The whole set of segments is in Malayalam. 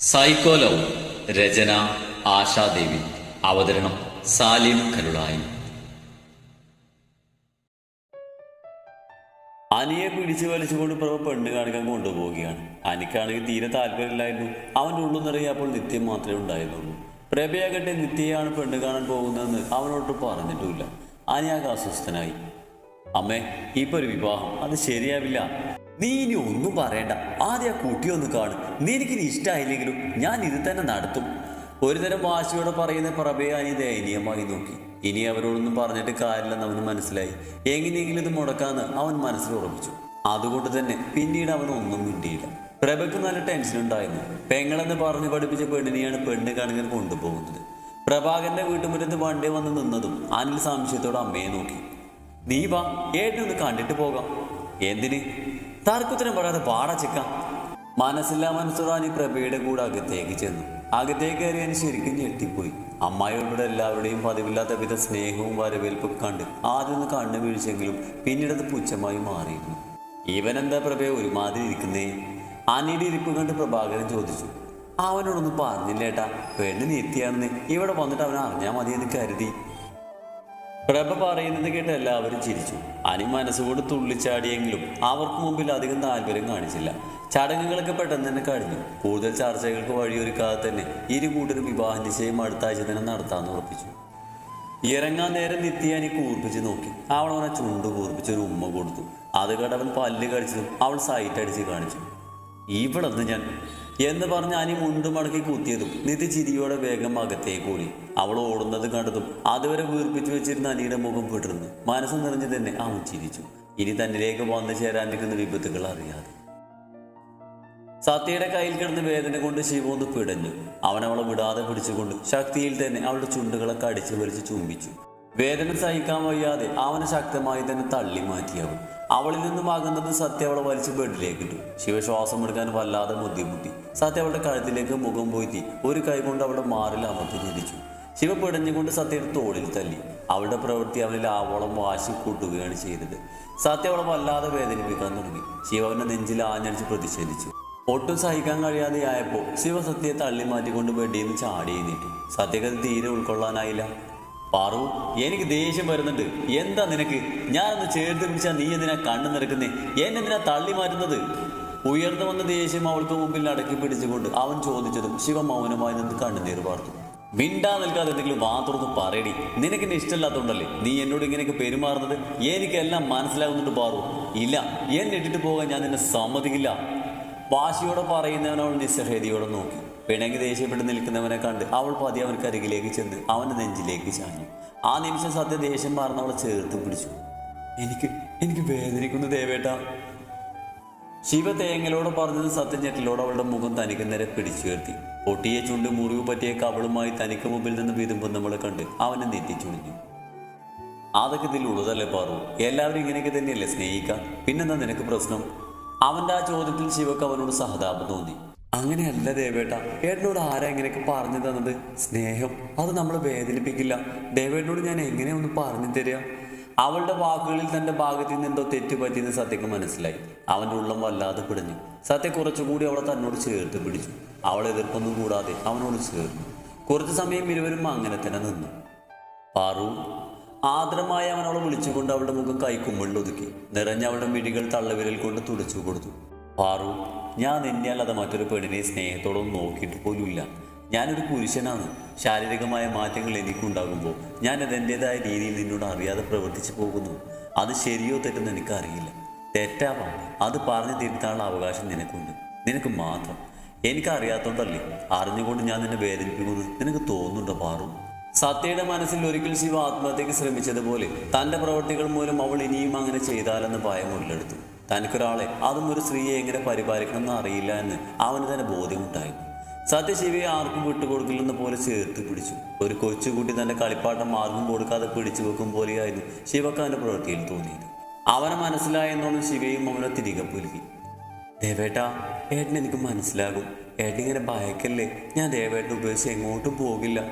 സൈക്കോ ലവ് രചന ആശാദേവി. അവതരണം സാലിം കരുളായി അനിയെ പിടിച്ചു വലിച്ചുകൊണ്ട് പ്രഭ പെണ്ണ് കാണിക്കാൻ കൊണ്ടുപോവുകയാണ്. അനിക്കാണെങ്കിൽ തീരെ താല്പര്യമില്ലായിരുന്നു. അവന്റെ ഉള്ളിൽ നിറയെ നിത്യം മാത്രമേ ഉണ്ടായിരുന്നുള്ളൂ. പ്രഭയാകട്ടെ നിത്യയാണ് പെണ്ണ് കാണാൻ പോകുന്നതെന്ന് അവനോട്ട് പറഞ്ഞിട്ടുമില്ല. അനിയാകെ അസ്വസ്ഥനായി. അമ്മേ ഇപ്പൊ ഒരു വിവാഹം അത് ശരിയാവില്ല. നീ ഇനി ഒന്നും പറയണ്ട. ആദ്യം ആ കുട്ടി ഒന്ന് കാണും. നീ എനിക്കിനി ഇഷ്ടമായില്ലെങ്കിലും ഞാൻ ഇത് തന്നെ നടത്തും. ഒരുതരം വാശിയോടെ പറയുന്ന പ്രഭയെ അനി ദയനീയമായി നോക്കി. ഇനി അവരോടൊന്നും പറഞ്ഞിട്ട് കാര്യമില്ലെന്ന് അവന് മനസ്സിലായി. എങ്ങനെയെങ്കിലും ഇത് മുടക്കാന്ന് അവൻ മനസ്സിൽ ഉറപ്പിച്ചു. അതുകൊണ്ട് തന്നെ പിന്നീട് അവൻ ഒന്നും മിണ്ടിയില്ല. പ്രഭയ്ക്ക് നല്ല ടെൻഷൻ ഉണ്ടായിരുന്നു. പെങ്ങളെന്ന് പറഞ്ഞു പഠിപ്പിച്ച പെണ്ണിനെയാണ് പെണ്ണ് കാണുക കൊണ്ടുപോകുന്നത്. പ്രഭാകരന്റെ വീട്ടുമുറ്റത്ത് വണ്ടി വന്ന് നിന്നതും അനിൽ സംശയത്തോടെ അമ്മയെ നോക്കി. നീ വാ ഏട്ടനൊന്ന് കണ്ടിട്ട് പോകാം. എന്തിന്? തർക്കത്തിനും പറയാതെ പാടാ ചിക്ക. മനസ്സില്ലാ ഈ പ്രഭയുടെ കൂടെ അകത്തേക്ക് ചെന്നു. അകത്തേക്ക് കയറിയാൻ ശരിക്കും ഞെട്ടിപ്പോയി. അമ്മായിയോട് എല്ലാവരുടെയും പതിവില്ലാത്ത വിധ സ്നേഹവും വരവേൽപ്പും കണ്ട് ആദ്യം ഒന്ന് കണ്ണു വീഴ്ചെങ്കിലും പിന്നീട് അത് പുച്ഛമായി മാറിയിരുന്നു. ഇവനെന്താ പ്രഭയെ ഒരുമാതിരി ഇരിക്കുന്നേ? അനിയുടെ ഇരിപ്പ് കണ്ട് പ്രഭാകരൻ ചോദിച്ചു. അവനോടൊന്നും പറഞ്ഞില്ലേട്ടാ. പെണ്ണ് നിത്യാണെന്ന് ഇവിടെ വന്നിട്ട് അവൻ അറിഞ്ഞാൽ മതിയെന്ന് കരുതി. പ്രഭ പറയുന്നത് കേട്ട് എല്ലാവരും ചിരിച്ചു. അനി മനസ്സുകൊണ്ട് തുള്ളിച്ചാടിയെങ്കിലും അവർക്ക് മുമ്പിൽ അധികം താല്പര്യം കാണിച്ചില്ല. ചടങ്ങുകളൊക്കെ പെട്ടെന്ന് തന്നെ കഴിഞ്ഞു. കൂടുതൽ ചർച്ചകൾക്ക് വഴിയൊരുക്കാതെ തന്നെ ഇരു കൂട്ടരും വിവാഹ നിശ്ചയം അടുത്ത ആഴ്ച തന്നെ നടത്താമെന്ന് ഉറപ്പിച്ചു. ഇറങ്ങാൻ നേരം നിത്യാനി കൂർപ്പിച്ച് നോക്കി. അവൾ അവനെ ചുണ്ട് കൂർപ്പിച്ച് ഒരു ഉമ്മ കൊടുത്തു. അത് കണ്ടവൻ പല്ല് കടിച്ചതും അവൾ സൈറ്റ് അടിച്ച് കാണിച്ചു. ഇവിടെ ഞാൻ എന്ന് പറഞ്ഞ് അനി മുണ്ടും മടക്കി കുത്തിയതും നിധി ചിരിയോടെ വേഗം അകത്തേക്ക് ഓടി. അവൾ ഓടുന്നത് കണ്ടതും അതുവരെ വീർപ്പിച്ചു വെച്ചിരുന്ന അനിയുടെ മുഖം വിടർന്നു മനസ്സ് നിറഞ്ഞു തന്നെ അവൻ ചിരിച്ചു ഇനി തന്നിലേക്ക് വന്നു ചേരാനിരിക്കുന്ന വിപത്തുകൾ അറിയാതെ. സത്യയുടെ കയ്യിൽ കിടന്ന് വേദന കൊണ്ട് ശിവന്ന് പിടഞ്ഞു. അവനവളെ വിടാതെ പിടിച്ചുകൊണ്ട് ശക്തിയിൽ തന്നെ അവളുടെ ചുണ്ടുകളൊക്കെ കടിച്ചു വലിച്ച് ചുംബിച്ചു. വേദന സഹിക്കാൻ വയ്യാതെ അവനെ ശക്തമായി തന്നെ തള്ളി മാറ്റി അവൾ അവളിൽ നിന്നും അകന്നത് സത്യ അവളെ വലിച്ച് ബെഡിലേക്ക് ഇട്ടു. ശിവ ശ്വാസം എടുക്കാൻ വല്ലാതെ ബുദ്ധിമുട്ടി സത്യ അവളുടെ കഴുത്തിലേക്ക് മുഖം പോയിത്തി ഒരു കൈ കൊണ്ട് അവളുടെ മാറിൽ അമർത്തി ഞെരിച്ചു ശിവ പിടഞ്ഞുകൊണ്ട് സത്യയുടെ തോളിൽ തല്ലി. അവളുടെ പ്രവൃത്തി അവളിൽ ആവോളം വാശി കൂട്ടുകയാണ് ചെയ്തത്. സത്യ അവളെ വല്ലാതെ വേദനിപ്പിക്കാൻ തുടങ്ങി. ശിവ അവന്റെ നെഞ്ചിൽ ആഞ്ഞടിച്ച് പ്രതിഷേധിച്ചു. ഒട്ടും സഹിക്കാൻ കഴിയാതെയായപ്പോൾ ശിവ സത്യയെ തള്ളി മാറ്റിക്കൊണ്ട് ബെഡിൽ നിന്ന് ചാടി നീട്ടി തീരെ ഉൾക്കൊള്ളാനായില്ല. പാറു എനിക്ക് ദേഷ്യം വരുന്നുണ്ട്. എന്താ നിനക്ക്? ഞാനൊന്ന് ചേർത്ത് പിടിച്ചാൽ നീ എന്തിനാ കണ്ണു നിറക്കുന്നേ? എന്നെന്തിനാ തള്ളി മാറ്റുന്നത്? ഉയർന്നു വന്ന ദേഷ്യം അവൾക്ക് മുമ്പിൽ അടക്കി പിടിച്ചുകൊണ്ട് അവൻ ചോദിച്ചതും ശിവ മൗനമായി നിന്ന് കണ്ണുനീർ പാർത്തു മിണ്ടാ നിൽക്കാതെ എന്തെങ്കിലും വാതുറന്ന് പറയടി. നിനക്കെന്നെ ഇഷ്ടമില്ലാത്തതുകൊണ്ടല്ലേ നീ എന്നോട് ഇങ്ങനെയൊക്കെ പെരുമാറുന്നത്? എനിക്കെല്ലാം മനസ്സിലാകുന്നുണ്ട് പാറു. ഇല്ല എന്നെ ഇട്ടിട്ട് പോകാൻ ഞാൻ നിന്നെ സമ്മതിക്കില്ല. വാശിയോടെ പറയുന്നവൻ അവൾ നിസ്സഹേതിയോടെ നോക്കി. പിണങ്ങി ദേഷ്യപ്പെട്ട് നിൽക്കുന്നവനെ കണ്ട് അവൾ പതി അവർക്ക് അരികിലേക്ക് ചെന്ന് അവന്റെ നെഞ്ചിലേക്ക് ചാഞ്ഞു. ആ നിമിഷം സത്യ ദേഷ്യം അവളെ ചേർത്ത് പിടിച്ചു. എനിക്ക് എനിക്ക് വേദനിക്കുന്നു ദേവേട്ട. ശിവ തേങ്ങലോട് പറഞ്ഞത് സത്യഞ്ഞെട്ടിലോട് ഞെട്ടലോട് അവളുടെ മുഖം തനിക്ക് നേരെ പിടിച്ചുയർത്തി പൊട്ടിയ ചുണ്ട് മുറിവ് പറ്റിയ കവളുമായി തനിക്ക് മുമ്പിൽ നിന്ന് വിതുമ്പും നമ്മളെ കണ്ട് അവനെ നെറ്റിച്ചുണിഞ്ഞു. അതൊക്കെ ഇതിൽ ഉള്ളതല്ലേ പാറു? എല്ലാവരും ഇങ്ങനെയൊക്കെ തന്നെയല്ലേ സ്നേഹിക്കാം? പിന്നെന്താ നിനക്ക് പ്രശ്നം? അവന്റെ ആ ചോദ്യത്തിൽ ശിവക്ക് അവനോട് സഹതാപം തോന്നി. അങ്ങനെയല്ല ദേവേട്ട. ഏട്ടനോട് ആരാ ഇങ്ങനെയൊക്കെ പറഞ്ഞു തന്നത്? സ്നേഹം. അത് നമ്മളെ വേദനിപ്പിക്കില്ല. ദേവേട്ടനോട് ഞാൻ എങ്ങനെ ഒന്ന് പറഞ്ഞു തരിക? അവളുടെ വാക്കുകളിൽ തന്റെ ഭാഗത്തു നിന്ന് എന്തോ തെറ്റ് പറ്റിയെന്ന് സത്യക്ക് മനസ്സിലായി. അവന്റെ ഉള്ളം വല്ലാതെ പിടഞ്ഞു. സത്യ കുറച്ചുകൂടി അവളെ തന്നോട് ചേർത്ത് പിടിച്ചു. അവളെ എതിർപ്പൊന്നും കൂടാതെ അവനോട് ചേർന്നു. കുറച്ചു സമയം ഇരുവരും അങ്ങനെ തന്നെ നിന്നു. പാറു ആദരമായി അവൻ അവളെ വിളിച്ചുകൊണ്ട് അവളുടെ മുഖം കൈക്കുമ്പിളിൽ ഒതുക്കി. നിറഞ്ഞ അവളുടെ മിഴികൾ തള്ളവിരൽ കൊണ്ട് തുടച്ചു കൊടുത്തു. പാറു ഞാൻ നിന്നെയല്ലാതെ മറ്റൊരു പെണ്ണിനെ സ്നേഹത്തോടൊന്നും നോക്കിയിട്ട് പോലുമില്ല. ഞാനൊരു പുരുഷനാണ്. ശാരീരികമായ മാറ്റങ്ങൾ എനിക്കുണ്ടാകുമ്പോൾ ഞാൻ അതെന്റെതായ രീതിയിൽ നിന്നോട് അറിയാതെ പ്രവർത്തിച്ചു പോകുന്നു. അത് ശരിയോ തെറ്റെന്ന് എനിക്കറിയില്ല. തെറ്റാവാം. അത് പറഞ്ഞു തിരുത്താനുള്ള അവകാശം നിനക്കുണ്ട്. നിനക്ക് മാത്രം. എനിക്കറിയാത്തോണ്ടല്ലേ? അറിഞ്ഞുകൊണ്ട് ഞാൻ നിന്നെ വേദനിപ്പിക്കുന്നു. നിനക്ക് തോന്നുന്നുണ്ടോ പാറു? സത്യയുടെ മനസ്സിൽ ഒരിക്കൽ ശിവ ആത്മഹത്യക്ക് ശ്രമിച്ചതുപോലെ തന്റെ പ്രവൃത്തികൾ മൂലം അവൾ ഇനിയും അങ്ങനെ ചെയ്താലെന്ന് ഭയം ഉള്ളെടുത്തു തനിക്കൊരാളെ അതും ഒരു സ്ത്രീയെ എങ്ങനെ പരിപാലിക്കണം എന്ന് അറിയില്ല എന്ന് അവന് തന്നെ ബോധ്യമുണ്ടായിരുന്നു സത്യശിവയെ ആർക്കും വിട്ടുകൊടുക്കില്ലെന്ന പോലെ ചേർത്ത് പിടിച്ചു. ഒരു കൊച്ചുകുട്ടി തന്റെ കളിപ്പാട്ടം ആർക്കും കൊടുക്കാതെ പിടിച്ചു വെക്കും പോലെയായിരുന്നു ശിവക്ക് പ്രവൃത്തിയിൽ തോന്നിയത്. അവനെ മനസ്സിലായെന്നോണം ശിവയും അവനെ തിരികെ പുലുകി. ദേവേട്ട ഏട്ടൻ എനിക്ക് മനസ്സിലാകും. ഏട്ടൻ ഇങ്ങനെ ഭയക്കല്ലേ? ഞാൻ ദേവേട്ട ഉപയോഗിച്ച് എങ്ങോട്ടും പോകില്ല.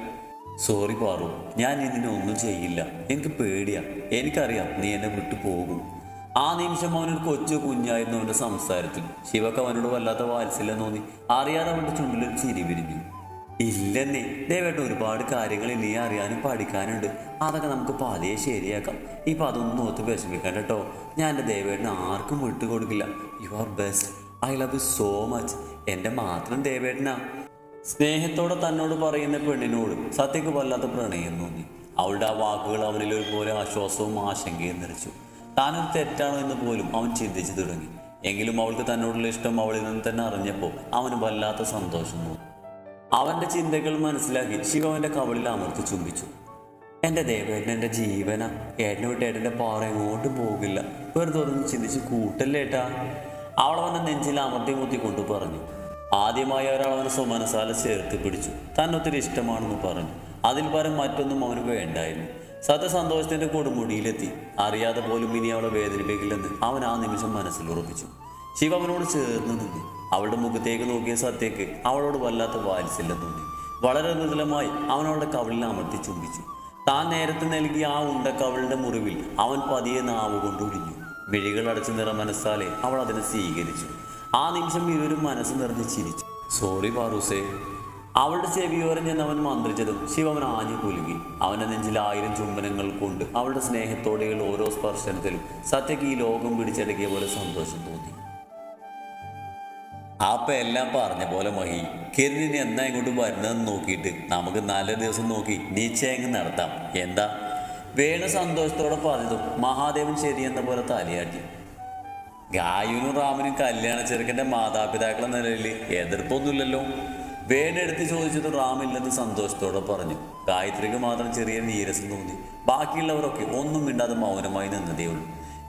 സോറി പാറു ഞാൻ ഇതിനൊന്നും ചെയ്യില്ല. എനിക്ക് പേടിയാ. എനിക്കറിയാം നീ എന്നെ വിട്ടു പോകും. ആ നിമിഷം അവനൊരു കൊച്ചു കുഞ്ഞായിരുന്നു അവന്റെ സംസാരത്തിൽ. ശിവക്ക് അവനോട് വല്ലാത്ത വാത്സല്യം തോന്നി. അറിയാതെ അവന്റെ ചുണ്ടിലൊരു ചിരി വിരിഞ്ഞു. ഇല്ലെന്നേ. ദേവേട്ട ഒരുപാട് കാര്യങ്ങൾ ഇനി അറിയാനും പഠിക്കാനുണ്ട്. അതൊക്കെ നമുക്ക് പതിയെ ശരിയാക്കാം. ഇപ്പം അതൊന്നും ഓർത്ത് വിഷമിക്കണ്ട കേട്ടോ ഞാൻ എന്റെ ദയവേട്ടിന് ആർക്കും വിട്ടുകൊടുക്കില്ല. You are best I love you so much എന്റെ മാത്രം ദേവേട്ടനാ. സ്നേഹത്തോടെ തന്നോട് പറയുന്ന പെണ്ണിനോട് സത്യക്ക് വല്ലാത്ത പ്രണയം തോന്നി. അവളുടെ ആ വാക്കുകൾ അവനിൽ ഒരുപോലെ ആശ്വാസവും ആശങ്കയും നിറച്ചു. താനൊരു തെറ്റാണോ എന്ന് പോലും അവൻ ചിന്തിച്ചു തുടങ്ങി. എങ്കിലും അവൾക്ക് തന്നോടുള്ള ഇഷ്ടം അവളിൽ നിന്ന് തന്നെ അറിഞ്ഞപ്പോൾ അവന് വല്ലാത്ത സന്തോഷം തോന്നി. അവന്റെ ചിന്തകൾ മനസ്സിലാക്കി ശിവ അവന്റെ കവളിൽ അമർത്തി ചുംബിച്ചു. എന്റെ ദേവേട്ടൻ എന്റെ ജീവന. ഏട്ടനെ വിട്ട് ഏട്ടന്റെ പാറ എങ്ങോട്ടും പോകില്ല. വെറുതെ ഒന്ന് ചിന്തിച്ച് കൂട്ടല്ലേട്ടാ അവൾ അവനെ നെഞ്ചിൽ അമർത്തി മുത്തിക്കൊണ്ട് പറഞ്ഞു. ആദ്യമായി ഒരാൾ അവനെ സ്വമനസാല ചേർത്ത് പിടിച്ചു. തന്നൊത്തിരി ഇഷ്ടമാണെന്ന് പറഞ്ഞു. അതിൽ പരം മറ്റൊന്നും അവന് വേണ്ടായിരുന്നു. സത്യസന്തോഷത്തിന്റെ കൊടുമുടിയിലെത്തി. അറിയാതെ പോലും ഇനി അവളെ വേദനിപ്പിക്കില്ലെന്ന് അവൻ ആ നിമിഷം മനസ്സിൽ ഉറപ്പിച്ചു. ശിവ അവനോട് ചേർന്ന് നിന്ന്. അവളുടെ മുഖത്തേക്ക് നോക്കിയ സത്യക്ക് അവളോട് വല്ലാത്ത വാത്സല്യം തോന്നി. വളരെ മൃദുലമായി അവനവളുടെ കവിളിൽ അമർത്തി ചുംബിച്ചു. താൻ നേരത്തെ നൽകിയ ആ ഉണ്ട കവിളിന്റെ മുറിവിൽ അവൻ പതിയെ നാവ് കൊണ്ട് ഒഴിഞ്ഞു മിഴികൾ അടച്ചു നിറ മനസ്സാലെ അവൾ അതിനെ സ്വീകരിച്ചു. ആ നിമിഷം ഇരുവരും മനസ്സ് നിറഞ്ഞ് ചിരിച്ചു. സോറി പാറൂസേ അവളുടെ ചെവി ഉറഞ്ഞെന്ന് അവൻ മന്ത്രിച്ചതും ശിവൻ ആഞ്ഞു കുലുങ്ങി. അവന്റെ നെഞ്ചിൽ ആയിരം ചുംബനങ്ങൾ കൊണ്ട് അവളുടെ സ്നേഹത്തോടെയുള്ള ഓരോ സ്പർശനത്തിലും സത്യക്ക് ഈ ലോകം പിടിച്ചടക്കിയ പോലെ സന്തോഷം തോന്നി. ആപ്പ എല്ലാം പറഞ്ഞ പോലെ മഹി കിരണിന് എന്നാ ഇങ്ങോട്ട് വരുന്നതെന്ന് നോക്കിയിട്ട് നമുക്ക് നല്ല ദിവസം നോക്കി നിശ്ചയങ്ങ് നടത്താം. എന്താ? വേണു സന്തോഷത്തോടെ പറഞ്ഞതും മഹാദേവൻ ശരിയെന്ന പോലെ തലയാട്ടി. ഗായുനും റാമിനും കല്യാണ ചെറുക്കന്റെ മാതാപിതാക്കളെന്ന നിലയിൽ എതിർപ്പൊന്നുമില്ലല്ലോ. വേണെടുത്ത് ചോദിച്ചത് റാമില്ലെന്ന് സന്തോഷത്തോടെ പറഞ്ഞു. ഗായത്രിക്ക് മാത്രം ചെറിയ നീരസം തോന്നി. ബാക്കിയുള്ളവരൊക്കെ ഒന്നും മിണ്ടാതെ മൗനമായി നിന്നതേ ഉള്ളൂ.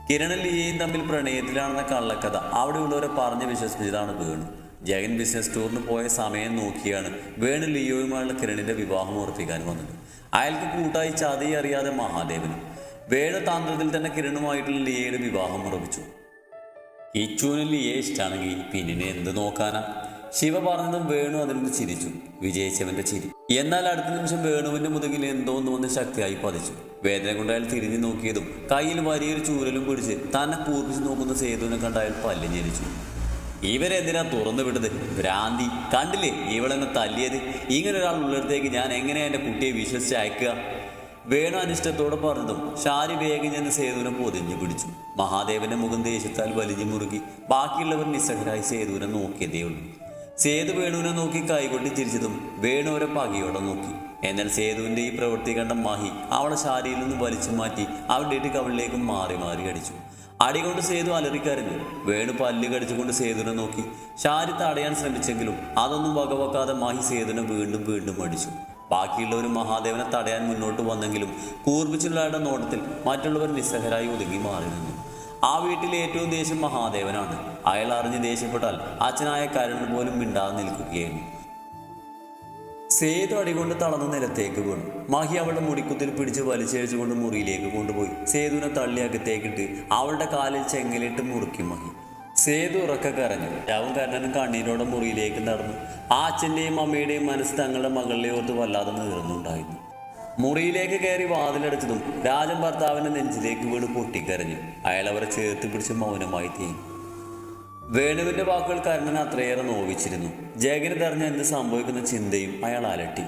കിരണും ലിയയും തമ്മിൽ പ്രണയത്തിലാണെന്ന കള്ളക്കഥ അവിടെയുള്ളവരെ പറഞ്ഞ് വിശ്വസിച്ചതാണ് വേണു. ജഗൻ ബിസിനസ് ടൂറിന് പോയ സമയം നോക്കിയാണ് വേണു ലിയോയുമായുള്ള കിരണിന്റെ വിവാഹം ഉറപ്പിക്കാൻ വന്നത്. അയാൾക്ക് കൂട്ടായി ചതി അറിയാതെ മഹാദേവനും. വേണു താന്ത്രത്തിൽ തന്നെ കിരണുമായിട്ടുള്ള ലിയയുടെ വിവാഹം ഉറപ്പിച്ചു. കിച്ചുവിന് ലിയെ ഇഷ്ടമാണെങ്കിൽ പിന്നെ എന്ത് നോക്കാനാ? ശിവ പറഞ്ഞതും വേണു അതിൽ നിന്ന് ചിരിച്ചു. വിജയിച്ചവന്റെ ചിരി. എന്നാൽ അടുത്ത നിമിഷം വേണുവിന്റെ മുതുകിൽ എന്തോ ഒന്ന് വന്ന് ശക്തിയായി പതിച്ചു. വേദന കൊണ്ട് തിരിഞ്ഞു നോക്കിയതും കയ്യിൽ വലിയൊരു ചൂരലും പിടിച്ച് തന്നെ കൂർപ്പിച്ചു നോക്കുന്ന സേതുവിനെ കണ്ട് അയാൾ പല്ല് ഇവരെന്തിനാ തുറന്നു വിട്ടത്? ഭ്രാന്തി. കണ്ടില്ലേ? ഇവളെന്നെ തല്ലിയത്. ഇങ്ങനെ ഒരാൾ ഉള്ളിടത്തേക്ക് ഞാൻ എങ്ങനെയാ എന്റെ കുട്ടിയെ വിശ്വസിച്ച് അയക്കുക? വേണു അനിഷ്ടത്തോടെ പറഞ്ഞതും ഷാരി വേഗം ചെന്ന് സേതുവിനെ പൊതിഞ്ഞു പിടിച്ചു. മഹാദേവന്റെ മുഖം ദേശത്താൽ വലിഞ്ഞു മുറുകി. ബാക്കിയുള്ളവർ നിസ്സഹരായി സേതുവിനെ നോക്കിയതേ ഉള്ളൂ. സേതു വേണുവിനെ നോക്കി കൈകൊണ്ടി ചിരിച്ചതും വേണു ഒരു പകയോടെ നോക്കി. എന്നാൽ സേതുവിന്റെ ഈ പ്രവൃത്തി കണ്ട മഹി അവളെ ശാരിയിൽ നിന്ന് വലിച്ചു മാറ്റി അവളുടെ കവിളിലേക്ക് മാറി മാറി അടിച്ചു. അടികൊണ്ട് സേതു അലറിക്കരഞ്ഞു. വേണു പല്ല് കടിച്ചുകൊണ്ട് സേതുവിനെ നോക്കി. ശാരി തടയാൻ ശ്രമിച്ചെങ്കിലും അതൊന്നും വകവെക്കാതെ മഹി സേതുവിനെ വീണ്ടും വീണ്ടും അടിച്ചു. ബാക്കിയുള്ളവർ മഹാദേവനെ തടയാൻ മുന്നോട്ട് വന്നെങ്കിലും കൂർപ്പിച്ചുള്ളവരുടെ നോട്ടത്തിൽ മറ്റുള്ളവർ നിസ്സഹരായി ഒതുങ്ങി മാറി നിന്നു. ആ വീട്ടിലെ ഏറ്റവും ദേഷ്യം മഹാദേവനാണ്. അയാൾ അറിഞ്ഞ് ദേഷ്യപ്പെട്ടാൽ അച്ഛനായ കരുൺ പോലും മിണ്ടാതെ നിൽക്കുകയായിരുന്നു സേതു അടികൊണ്ട് തളർന്ന നിലത്തേക്ക് വീണു. മഹി അവളുടെ മുടിക്കുത്തിൽ പിടിച്ച് വലിച്ചഴിച്ചുകൊണ്ട് മുറിയിലേക്ക് കൊണ്ടുപോയി. സേതുവിനെ തള്ളി അകത്തേക്കിട്ട് അവളുടെ കാലിൽ ചെങ്ങലിട്ട് മുറുക്കി മഹി. സേതു ഉറക്ക കരഞ്ഞു. രാവും കരണനും കണ്ണീരോടെ മുറിയിലേക്ക് നടന്നു. ആ അച്ഛന്റെയും അമ്മയുടെയും മനസ്സ് തങ്ങളുടെ മകളിലെ ഓർത്ത് വല്ലാതെ നീറുന്നുണ്ടായിരുന്നു മുറിയിലേക്ക് കയറി വാതിലടച്ചതും രാജൻ ഭർത്താവിന്റെ നെഞ്ചിലേക്ക് വീണ് പൊട്ടിക്കരഞ്ഞു. അയാൾ അവരെ ചേർത്ത് പിടിച്ച് മൗനമായി തീങ്ങി വേണുവിന്റെ വാക്കുകൾ കരണൻ അത്രയേറെ നോവിച്ചിരുന്നു. ജയകന് തെറിഞ്ഞ എന്ത് സംഭവിക്കുന്ന ചിന്തയും അയാൾ അലട്ടി.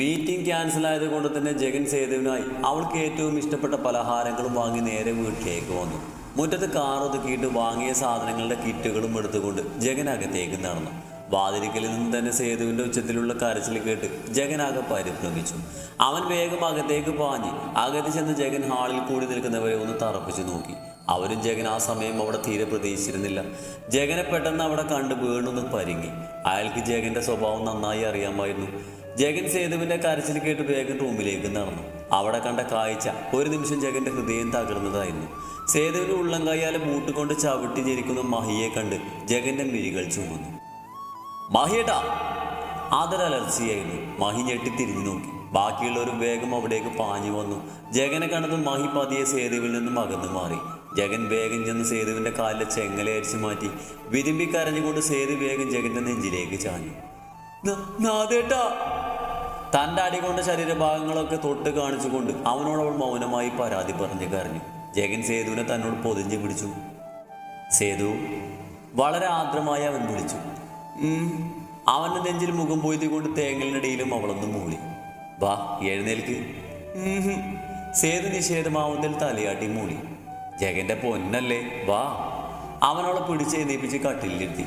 മീറ്റിംഗ് ക്യാൻസൽ ആയതുകൊണ്ട് തന്നെ ജഗൻ സേതുവിനായി അവൾക്ക് ഏറ്റവും ഇഷ്ടപ്പെട്ട പലഹാരങ്ങളും വാങ്ങി നേരെ വീട്ടിലേക്ക് വന്നു. മുറ്റത്ത് കാർ ഒതുക്കിയിട്ട് വാങ്ങിയ സാധനങ്ങളുടെ കിറ്റുകളും എടുത്തുകൊണ്ട് ജഗൻ അകത്തേക്ക് നടന്നു. വാതിലിക്കലിൽ നിന്ന് തന്നെ സേതുവിന്റെ ഉച്ചത്തിലുള്ള കരച്ചിൽ കേട്ട് ജഗനാകെ പരിഭ്രമിച്ചു. അവൻ വേഗം അകത്തേക്ക് പാഞ്ഞ്. അകത്ത് ചെന്ന് ജഗൻ ഹാളിൽ കൂടി നിൽക്കുന്നവരെ ഒന്ന് തറപ്പിച്ചു നോക്കി. അവരും ജഗൻ ആ സമയം അവിടെ തീരെ പ്രതീക്ഷിച്ചിരുന്നില്ല. ജഗനെ പെട്ടെന്ന് അവിടെ കണ്ട് വീണൊന്ന് പരിങ്ങി. അയാൾക്ക് ജഗന്റെ സ്വഭാവം നന്നായി അറിയാമായിരുന്നു. ജഗൻ സേതുവിന്റെ കരച്ചിൽ കേട്ട് വേഗം റൂമിലേക്ക് നടന്നു. അവിടെ കണ്ട കാഴ്ച ഒരു നിമിഷം ജഗന്റെ ഹൃദയം തകർന്നതായിരുന്നു. സേതുവിന്റെ ഉള്ളം കൈയാലെ മൂട്ടുകൊണ്ട് ചവിട്ടി ജനിക്കുന്ന മഹിയെ കണ്ട് ജഗന്റെ മിഴികൾ ചുമന്നു. മഹിയേട്ടാ അതൊരലർച്ചയായിരുന്നു മാഹി ഞെട്ടി തിരിഞ്ഞു നോക്കി. ബാക്കിയുള്ളവരും വേഗം അവിടേക്ക് പാഞ്ഞു വന്നു. ജഗനെ കണ്ടതും മാഹി പതിയെ സേതുവിൽ നിന്നും അകന്നു മാറി. ജഗൻ വേഗം ചെന്ന് സേതുവിന്റെ കാലിലെ ചെങ്ങല അരിച്ചു മാറ്റി. വിരുമ്പി കരഞ്ഞുകൊണ്ട് സേതു വേഗം ജഗന്റെ നെഞ്ചിലേക്ക് ചാഞ്ഞു. "ന- നാദേട്ടാ തന്റെ അടി കൊണ്ട ശരീരഭാഗങ്ങളൊക്കെ തൊട്ട് കാണിച്ചുകൊണ്ട് അവനോട് മൗനമായി പരാതി പറഞ്ഞു കരഞ്ഞു. ജഗൻ സേതുവിനെ തന്നോട് പൊതിഞ്ഞു പിടിച്ചു. സേതു വളരെ ആർദ്രമായി അവൻ വിളിച്ചു. അവന്റെ നെഞ്ചിൽ മുഖം പോയത് കൊണ്ട് തേങ്ങലിനിടയിലും അവളൊന്ന് മൂളി. വാ എഴുന്നേൽക്ക്. സേതു നിഷേധമാവുന്നതിൽ തലയാട്ടി മൂളി. ജഗന്റെ പൊന്നല്ലേ വാ. അവനവളെ പിടിച്ച് എഴുന്നേപ്പിച്ച് കട്ടിലിരുത്തി.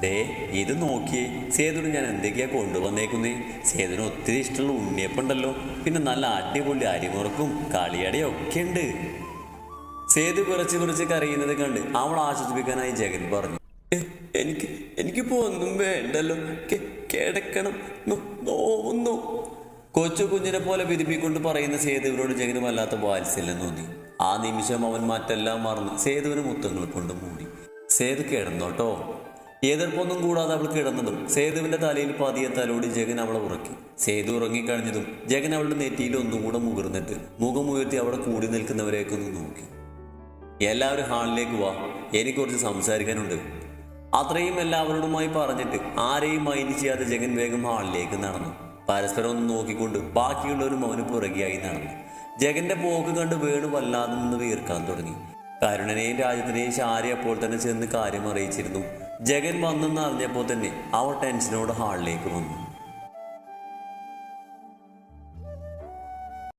ദേ ഇത് നോക്കിയേ. സേതുവിന് ഞാൻ എന്തൊക്കെയാ കൊണ്ടുവന്നേക്കുന്നേ? സേതുവിന് ഒത്തിരി ഇഷ്ടമുള്ള ഉണ്ണിയപ്പുണ്ടല്ലോ പിന്നെ നല്ല അടിപൊളി അരിമുറക്കും കളിയടയും ഒക്കെ ഉണ്ട്. സേതു കുറച്ച് കുറച്ച് കരയുന്നത് കണ്ട് അവൾ ആശ്വസിപ്പിക്കാനായി ജഗൻ പറഞ്ഞു. "എ, എനിക്ക് എനിക്കിപ്പോ ഒന്നും വേണ്ടല്ലോ. കിടക്കണം. നോവുന്നു. കൊച്ചു കുഞ്ഞിനെ പോലെ വിരുമ്പിക്കൊണ്ട് പറയുന്ന സേതുവിനോട് ജഗന് വല്ലാത്ത വാത്സല്യം തോന്നി. ആ നിമിഷം അവൻ മറ്റെല്ലാം മറന്ന്. സേതുവിന് മുത്തങ്ങൾ കൊണ്ട് മൂടി. സേതു കിടന്നോട്ടോ? എതിർപ്പൊന്നും കൂടാതെ അവൾ കിടന്നതും സേതുവിന്റെ തലയിൽ പതിയെ തലോടി ജഗൻ അവളെ ഉറക്കി. സേതു ഉറങ്ങിക്കഴിഞ്ഞതും ജഗൻ അവളുടെ നെറ്റിയിൽ ഒന്നും കൂടെ മുതിർന്നിട്ട് മുഖമുയർത്തി അവിടെ കൂടി നിൽക്കുന്നവരെയൊക്കെ ഒന്ന് നോക്കി. എല്ലാവരും ഹാളിലേക്ക് വാ. എനിക്ക് കുറച്ച് സംസാരിക്കാനുണ്ട്. അത്രയും എല്ലാവരോടുമായി പറഞ്ഞിട്ട് ആരെയും മൈൻഡ് ചെയ്യാതെ ജഗൻ വേഗം ഹാളിലേക്ക് നടന്നു. പരസ്പരം ഒന്ന് നോക്കിക്കൊണ്ട് ബാക്കിയുള്ളവരും അവന് പുറകെയായി നടന്നു. ജഗന്റെ പോക്ക് കണ്ട് വേണു വല്ലാതെ നിന്ന് വീർക്കാൻ തുടങ്ങി. കരുണനെയും രാജ്യത്തിനെയും ശാരി അപ്പോൾ തന്നെ ചെന്ന് കാര്യം അറിയിച്ചിരുന്നു. ജഗൻ വന്നെന്ന് അറിഞ്ഞപ്പോൾ തന്നെ അവർ ടെൻഷനോട് ഹാളിലേക്ക് വന്നു.